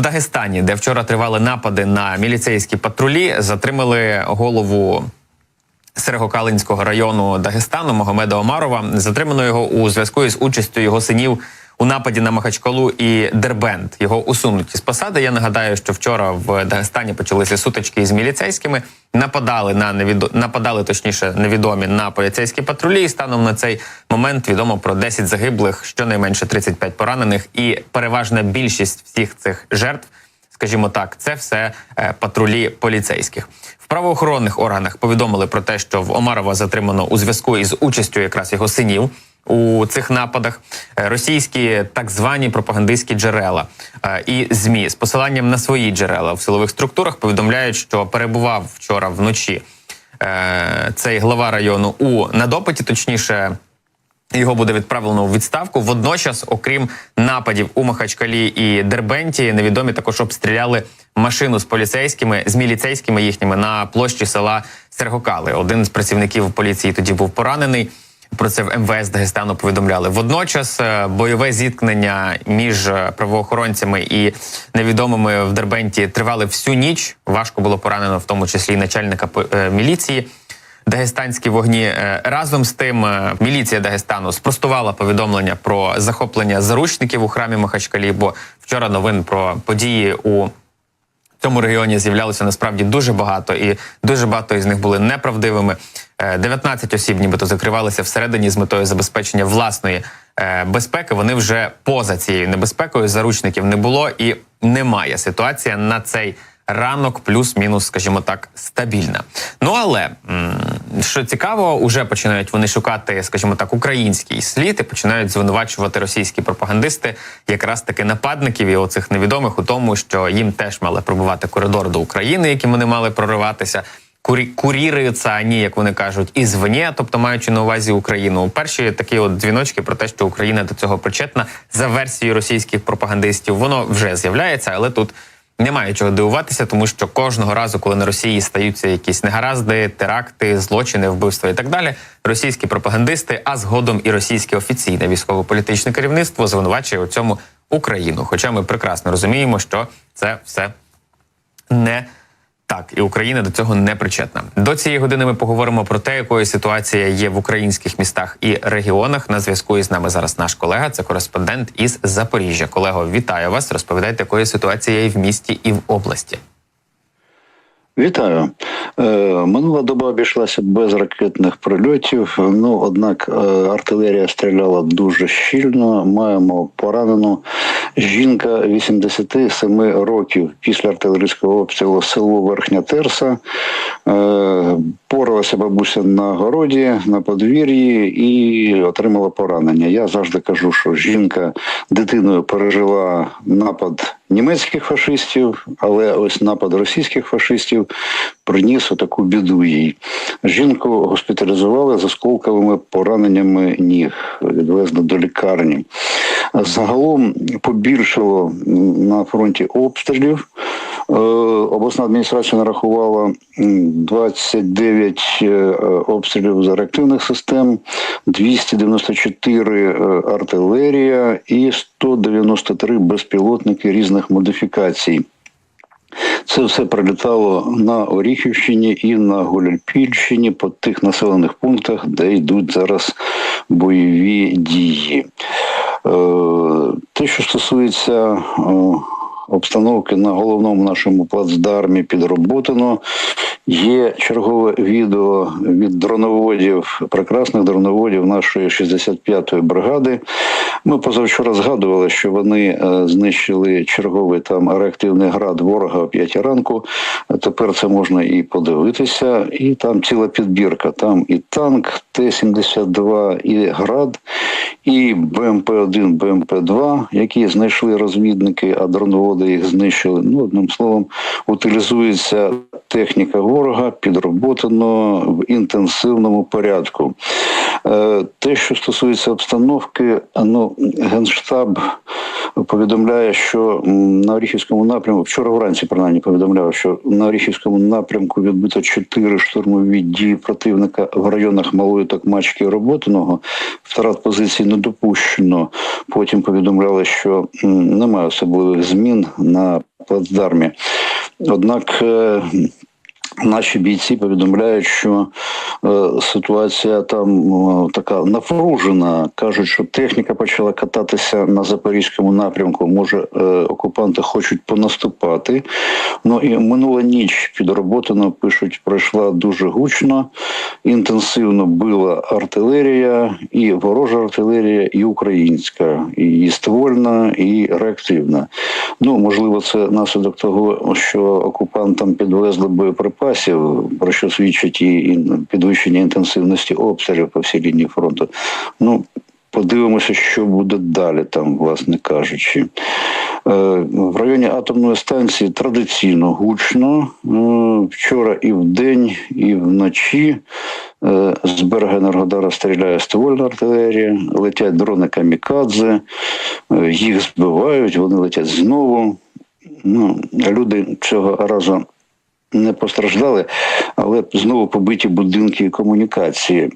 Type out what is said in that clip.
В Дагестані, де вчора тривали напади на міліцейські патрулі, затримали голову Серегокалинського району Дагестану Могомеда Омарова. Затримано його у зв'язку із участю його синів у нападі на Махачкалу і Дербент. Його усунуті з посади. Я нагадаю, що вчора в Дагестані почалися сутички із міліцейськими. Нападали на невідо... нападали точніше невідомі на поліцейські патрулі. І станом на цей момент відомо про 10 загиблих, щонайменше 35 поранених, і переважна більшість всіх цих жертв скажімо так, це все е, патрулі поліцейських. В правоохоронних органах повідомили про те, що в Омарова затримано у зв'язку із участю якраз його синів. У цих нападах Е, російські так звані пропагандистські джерела е, і змі з посиланням на свої джерела в силових структурах повідомляють, що перебував вчора вночі е, цей глава району у на допиті, точніше. Його буде відправлено у відставку. Водночас, окрім нападів у Махачкалі і Дербенті, невідомі також обстріляли машину з поліцейськими з міліцейськими їхніми на площі села Сергокали. Один з працівників поліції тоді був поранений. Про це в МВС Дагестану повідомляли. Водночас е, бойове зіткнення між е, правоохоронцями і невідомими в Дербенті тривали всю ніч. Важко було поранено, в тому числі начальника е, міліції. Дагестанські вогні разом з тим міліція Дагестану спростувала повідомлення про захоплення заручників у храмі Махачкалі. Бо вчора новин про події у цьому регіоні з'являлося насправді дуже багато, і дуже багато із них були неправдивими. Е, 19 осіб, нібито закривалися всередині з метою забезпечення власної е, безпеки. Вони вже поза цією небезпекою. Заручників не було і немає. Ситуація на цей ранок, плюс-мінус, скажімо так, стабільна. Ну але що цікаво, уже починають вони шукати, скажімо так, український слід і починають звинувачувати російські пропагандисти, якраз таки нападників і оцих невідомих у тому, що їм теж мали пробувати коридор до України, яким вони мали прориватися. Курі куріруються ані, як вони кажуть, ізвні, тобто маючи на увазі Україну. Перші такі от дзвіночки про те, що Україна до цього причетна за версією російських пропагандистів, воно вже з'являється, але тут немає чого дивуватися, тому що кожного разу, коли на Росії стаються якісь негаразди, теракти, злочини, вбивства і так далі, російські пропагандисти, а згодом і російське офіційне військово-політичне керівництво звинувачує у цьому Україну. Хоча ми прекрасно розуміємо, що це все не так, і Україна до цього не причетна. До цієї години ми поговоримо про те, якою ситуація є в українських містах і регіонах. На зв'язку із нами зараз наш колега, це кореспондент із Запоріжжя. Колего, вітаю вас. Розповідайте, якою ситуація є в місті і в області. Вітаю. Е, Минула доба обійшлася без ракетних прильотів. Ну однак е, артилерія стріляла дуже щільно. Маємо поранену жінка 87 років після артилерійського обстрілу село Верхня Терса. Е, Поралася бабуся на городі, на подвір'ї і отримала поранення. Я завжди кажу, що жінка дитиною пережила напад німецьких фашистів, але ось напад російських фашистів приніс отаку біду їй. Жінку госпіталізували з осколковими пораненнями ніг, відвезли до лікарні. Загалом побільшало на фронті обстрілів. Е, Обласна адміністрація нарахувала 29 е, обстрілів з реактивних систем, 294 е, артилерія і 193 безпілотники різних модифікацій. Це все прилітало на Оріхівщині і на Гуляйпільщині по тих населених пунктах, де йдуть зараз бойові дії. Те, що стосується обстановки на головному нашому плацдармі під Роботино. Є чергове відео від дроноводів, прекрасних дроноводів нашої 65-ї бригади. Ми позавчора згадували, що вони е, знищили черговий там реактивний град ворога о 5 ранку. Тепер це можна і подивитися, і там ціла підбірка. Там і танк Т-72, і град, і БМП-1, БМП-2, які знайшли розвідники, а дроноводи їх знищили. Ну, одним словом, утилізується техніка ворога підроботано в інтенсивному порядку. Е, те, що стосується обстановки, ну генштаб повідомляє, що на Оріхівському напрямку вчора вранці принаймні повідомляв, що на Оріхівському напрямку відбито чотири штурмові дії противника в районах Малої Токмачки і Роботиного. Втрат позицій не допущено. Потім повідомляли, що немає особливих змін на плацдармі. Однак е, Наші бійці повідомляють, що ситуація там е, така напружена. кажуть, що техніка почала кататися на запорізькому напрямку. Може, е, окупанти хочуть понаступати. Ну і минула ніч під роботину, пишуть, пройшла дуже гучно, інтенсивно била артилерія, і ворожа артилерія, і українська, і ствольна, і реактивна. Ну, можливо, це наслідок того, що окупантам підвезли боєприпасів, про що свідчить і ін- підвищення інтенсивності обстрілів по всій лінії фронту. Ну, подивимося, що буде далі, там, власне кажучи. Е, В районі атомної станції традиційно гучно. Е, Вчора і вдень, і вночі е, з берега Енергодара стріляє ствольна артилерія, летять дрони камікадзе, їх збивають, вони летять знову. Ну, люди цього разу не постраждали, але знову побиті будинки і комунікації.